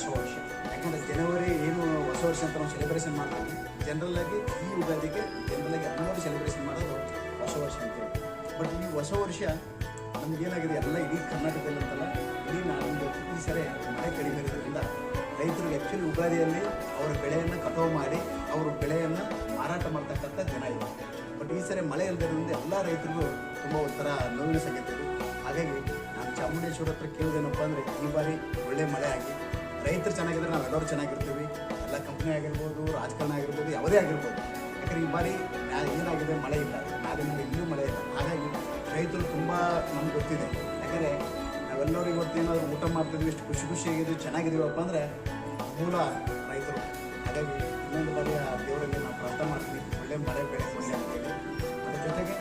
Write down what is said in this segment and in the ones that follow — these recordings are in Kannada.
ಹೊಸ ವರ್ಷ. ಯಾಕಂದರೆ ಜನವರಿ ಏನು ಹೊಸ ವರ್ಷ ಅಂತ ನಾವು ಸೆಲೆಬ್ರೇಷನ್ ಮಾಡ್ತೀವಿ. ಜನರಲ್ ಆಗಿ ಈ ಯುಗಾದಿಗೆ ಜನರಲ್ ಆಗಿ ಎಲ್ಲರೂ ಸೆಲೆಬ್ರೇಷನ್ ಮಾಡೋದು ಹೊಸ ವರ್ಷ ಅಂತೇಳಿ ಬಟ್ ಈ ಹೊಸ ವರ್ಷ ಏನಾಗಿದೆ? ಎಲ್ಲ ಇಡೀ ಕರ್ನಾಟಕದಲ್ಲಿ ಅಂತಲ್ಲ, ಇಡೀ ನಾಡಿಂದ ಈ ಸರಿ ಮಳೆ ಕಡಿಮೆ ಇರೋದ್ರಿಂದ ರೈತರಿಗೆ ಆ್ಯಕ್ಚುಲಿ ಯುಗಾದಿಯಲ್ಲಿ ಅವರ ಬೆಳೆಯನ್ನು ಕಟಾವು ಮಾಡಿ, ಅವರ ಬೆಳೆಯನ್ನು ಮಾರಾಟ ಮಾಡ್ತಕ್ಕಂಥ ದಿನ ಇದೆ ಬಟ್ ಈ ಸರಿ ಮಳೆ ಇಲ್ಲದ್ರಿಂದ ಎಲ್ಲ ರೈತರಿಗೂ ತುಂಬ ಒಂಥರ ನೋವಿನ ಸಂಗತಿ ಹಾಗಾಗಿ ನಾನು ಚಾಮುಂಡೇಶ್ವರ ಹತ್ರ ಕೇಳೋದೇನಪ್ಪ ಅಂದರೆ ಈ ಬಾರಿ ಒಳ್ಳೆ ಮಳೆ ಆಗಿ ರೈತರು ಚೆನ್ನಾಗಿದ್ರೆ ನಾವು ನಾವೆಲ್ಲರೂ ಚೆನ್ನಾಗಿರ್ತೀವಿ. ಎಲ್ಲ ಕಂಪ್ನಿ ಆಗಿರ್ಬೋದು, ರಾಜಕಾರಣ ಆಗಿರ್ಬೋದು, ಯಾವುದೇ ಆಗಿರ್ಬೋದು. ಯಾಕಂದ್ರೆ ಈ ಬಾರಿ ಏನಾಗಿದೆ, ಮಳೆ ಇಲ್ಲ. ನಾಡಿನಲ್ಲಿ ಇನ್ನೂ ಮಳೆ ಇಲ್ಲ. ಹಾಗಾಗಿ ರೈತರು ತುಂಬ ನಮ್ಗೆ ಗೊತ್ತಿದೆ. ಯಾಕಂದರೆ ನಾವೆಲ್ಲರೂ ಇವತ್ತು ಏನಾದ್ರು ಊಟ ಮಾಡ್ತಿದ್ವಿ ಇಷ್ಟು ಖುಷಿ ಖುಷಿಯಾಗಿದ್ವಿ, ಚೆನ್ನಾಗಿದ್ದೀವಪ್ಪ ಅಂದರೆ ಮೂಲ ರೈತರು. ಹಾಗಾಗಿ ಇನ್ನೊಂದು ಬಾರಿ ಆ ದೇವರಲ್ಲಿ ನಾವು ಪ್ರಾರ್ಥನೆ ಮಾಡ್ತೀವಿ. ಒಳ್ಳೆ ಮಳೆ ಬೆಳೆ ಕೊಡಲಿ ಅಂತೇಳಿ ಅದ್ರ ಜೊತೆಗೆ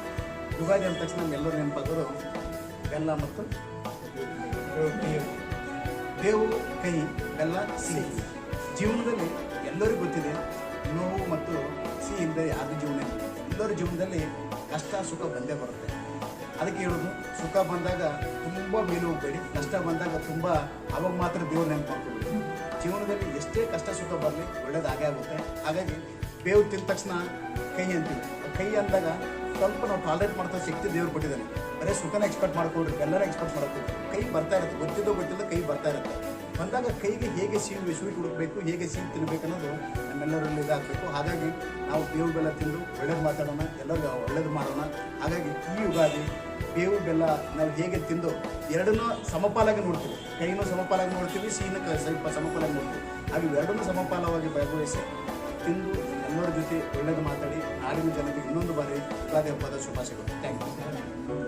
ಯುಗಾದಿ ಅಂದ ತಕ್ಷಣ ನಮ್ಮೆಲ್ಲರೂ ನೆನಪಾಗೋದು, ಬೆಲ್ಲ ಮತ್ತು ಬೇವು ಕೈ ಬೆಲ್ಲ ಸಿಹಿ ಜೀವನದಲ್ಲಿ ಎಲ್ಲರಿಗೂ ಗೊತ್ತಿದೆ, ನೋವು ಮತ್ತು ಸಿಹಿ ಇಲ್ಲದೆ ಯಾರ್ದು ಜೀವನ ಎಲ್ಲರ ಜೀವನದಲ್ಲಿ ಕಷ್ಟ, ಸುಖ ಬಂದೇ ಬರುತ್ತೆ. ಅದಕ್ಕೆ ಹೇಳೋದು, ಸುಖ ಬಂದಾಗ ತುಂಬ ಮೇಲೆ ಹೋಗ್ಬೇಡಿ. ಕಷ್ಟ ಬಂದಾಗ ತುಂಬ ಅವಾಗ ಮಾತ್ರ ದೇವ್ರ ನೆನಪು ಜೀವನದಲ್ಲಿ ಎಷ್ಟೇ ಕಷ್ಟ, ಸುಖ ಬರಲಿ ಒಳ್ಳೇದಾಗೇ ಆಗುತ್ತೆ. ಹಾಗಾಗಿ ಬೇವು ತಿಂದ ತಕ್ಷಣ ಕೈ ಅಂತೀವಿ. ಕೈ ಅಂದಾಗ ಸ್ವಲ್ಪ ನಾವು ಟಾಲರೇಟ್ ಮಾಡ್ತಾ ಶಕ್ತಿ ದೇವ್ರು ಕೊಟ್ಟಿದ್ದಾನೆ ಬರೀ ಸುಖನ ಎಕ್ಸ್ಪೆಕ್ಟ್ ಮಾಡ್ಕೊಡ್ರಿ ಎಲ್ಲರೂ ಎಕ್ಸ್ಪೆಕ್ಟ್ ಮಾಡ್ಕೊಡ್ರಿ ಕೈ ಬರ್ತಾ ಇರುತ್ತೆ, ಗೊತ್ತಿದ್ದೋ ಗೊತ್ತಿಲ್ಲ ಕೈ ಬರ್ತಾ ಇರುತ್ತೆ. ಬಂದಾಗ ಕೈಗೆ ಹೇಗೆ ಸಿಹಿ ಸ್ವೀಟ್ ಹುಡುಕ್ಬೇಕು, ಹೇಗೆ ಸಿಹಿ ತಿನ್ನಬೇಕು ಅನ್ನೋದು ನಮ್ಮೆಲ್ಲರಲ್ಲಿ ಇದಾಗಬೇಕು. ಹಾಗಾಗಿ ನಾವು ಬೇವು ಬೆಲ್ಲ ತಿಂದು ಒಳ್ಳೇದು ಮಾತಾಡೋಣ ಎಲ್ಲರಿಗೂ ಒಳ್ಳೇದು ಮಾಡೋಣ. ಹಾಗಾಗಿ ಈ ಯುಗಾದಿ ಬೇವು ಬೆಲ್ಲ ನಾವು ಹೇಗೆ ತಿಂದು ಎರಡನ್ನೂ ಸಮಪಾಲಾಗಿ ನೋಡ್ತೀವಿ. ಕೈನೂ ಸಮಪಾಲಾಗಿ ನೋಡ್ತೀವಿ ಸಿಹಿನ ಸ್ವಲ್ಪ ಸಮಪಾಲಾಗಿ ನೋಡ್ತೀವಿ. ಹಾಗೆ ಎರಡನ್ನೂ ಸಮಪಾಲವಾಗಿ ಭಾಗವಹಿಸಿ ತಿಂದು ಜೊತೆ ಒಳ್ಳೆಯದು ಮಾತಾಡಿ ನಾಡಿನ ಜನಕ್ಕೆ ಇನ್ನೊಂದು ಬಾರಿ ಯುಗಾದಿ ಹಬ್ಬದ ಶುಭಾಶಯಗಳು. Thank you